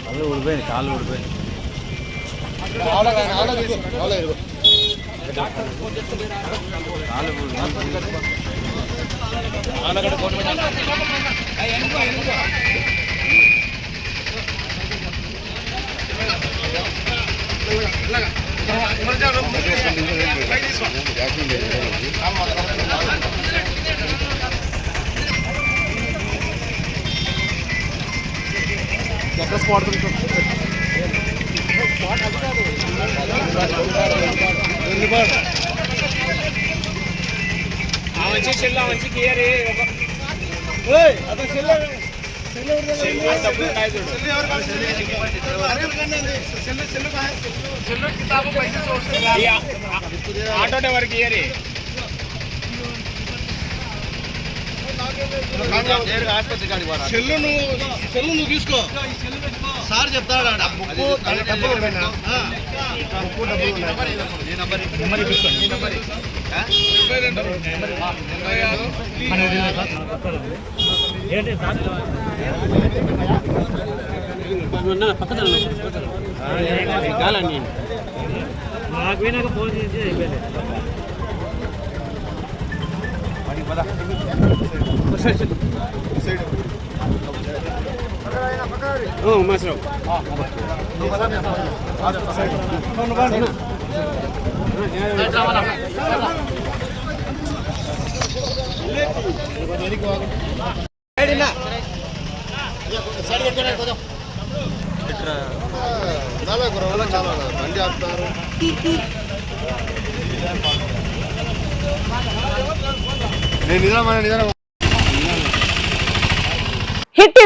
కాళ్ళు ఊడిపోయింది కాళ్ళు ఊడిపోయింది కాళ్ళు ఊడిపోయింది ఎక్కడ స్పాట్ స్పాట్ అది కాదు మంచి చెల్లా మంచి కేర్ ఆటో డ్రైవర్కి ఇయరి సెల్లు నువ్వు సెల్లు నువ్వు తీసుకో సార్ చెప్తాడు. బుక్కు, డబ్బులు. ఆ. బుక్కు, డబ్బులు. నెంబర్ నాకు వినాక ఫోన్ చేసి అయిపోయింది. చాలా గుర్రం, చాలా బండి ఆపుతారు నేను నిజమా నిజమా